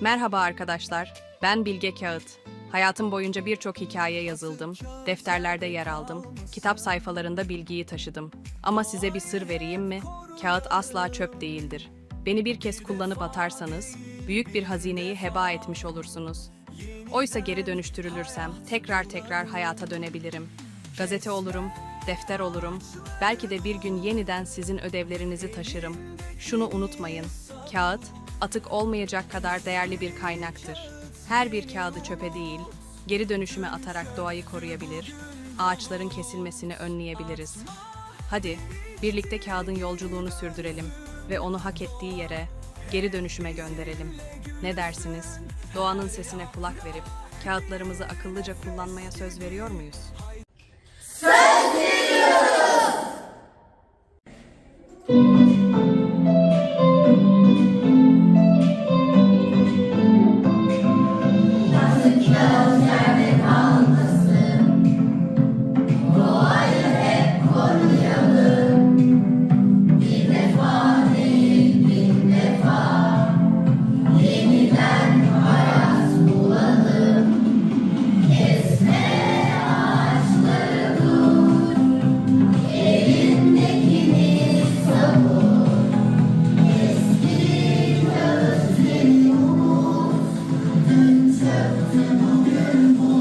Merhaba arkadaşlar, ben Bilge Kağıt. Hayatım boyunca birçok hikaye yazıldım, defterlerde yer aldım, kitap sayfalarında bilgiyi taşıdım. Ama size bir sır vereyim mi? Kağıt asla çöp değildir. Beni bir kez kullanıp atarsanız, büyük bir hazineyi heba etmiş olursunuz. Oysa geri dönüştürülürsem tekrar tekrar hayata dönebilirim. Gazete olurum, defter olurum. Belki de bir gün yeniden sizin ödevlerinizi taşırım. Şunu unutmayın. Kağıt atık olmayacak kadar değerli bir kaynaktır. Her bir kağıdı çöpe değil, geri dönüşüme atarak doğayı koruyabilir, ağaçların kesilmesini önleyebiliriz. Hadi, birlikte kağıdın yolculuğunu sürdürelim ve onu hak ettiği yere, geri dönüşüme gönderelim. Ne dersiniz? Doğanın sesine kulak verip kağıtlarımızı akıllıca kullanmaya söz veriyor muyuz? Söz veriyoruz. 别变，不变。